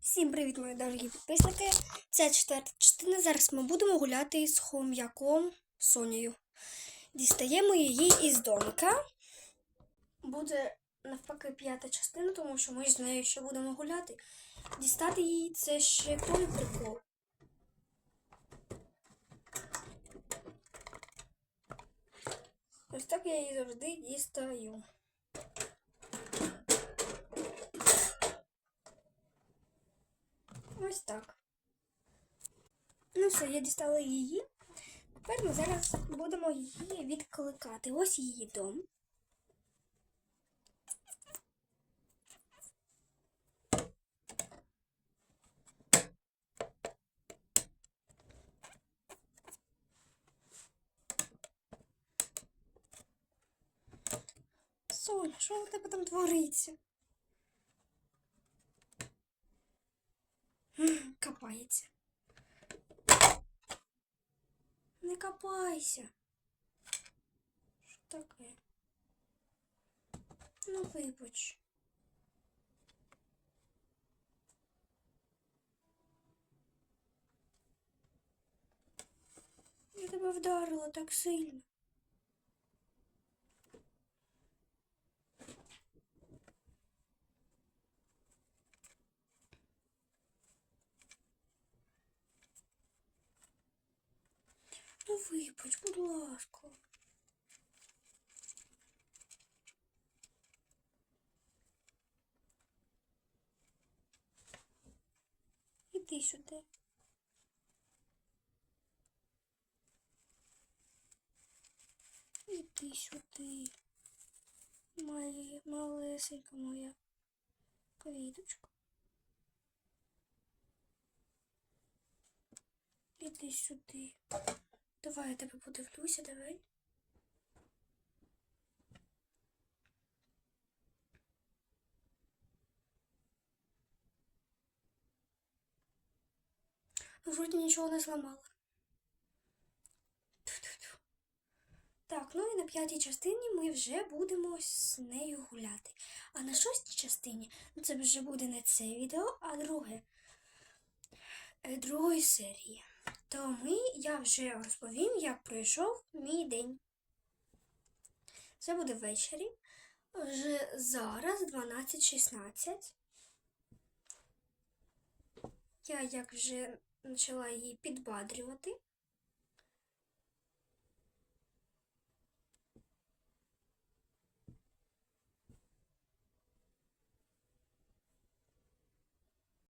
Всім привіт, мої дорогі підписники. Це четверта частина. Зараз ми будемо гуляти з хом'яком Сонею. Дістаємо її із домика. Буде навпаки п'ята частина, тому що ми з нею ще будемо гуляти. Дістати її це ще той прикол. Ось так я її завжди дістаю. Ось так. Ну все, я дістала її. Тепер ми зараз будемо її відкликати. Ось її дом. Соня, що у тебе там твориться? Копається. Не копайся. Що таке? Ну, вибач. Я тебе вдарила так сильно. Ну, вибач, будь ласка. Іди сюди. Іди сюди. Моя малесенька моя квіточка. Іди сюди. Давай я тебе подивлюся, давай. Вроді нічого не зламала. Так, ну і на п'ятій частині ми вже будемо з нею гуляти. А на шостій частині, ну це вже буде не це відео, а друге. е, Другої серії. То ми, я вже розповім, як пройшов мій день. Це буде ввечері. Вже зараз 12.16. Я як вже почала її підбадрювати.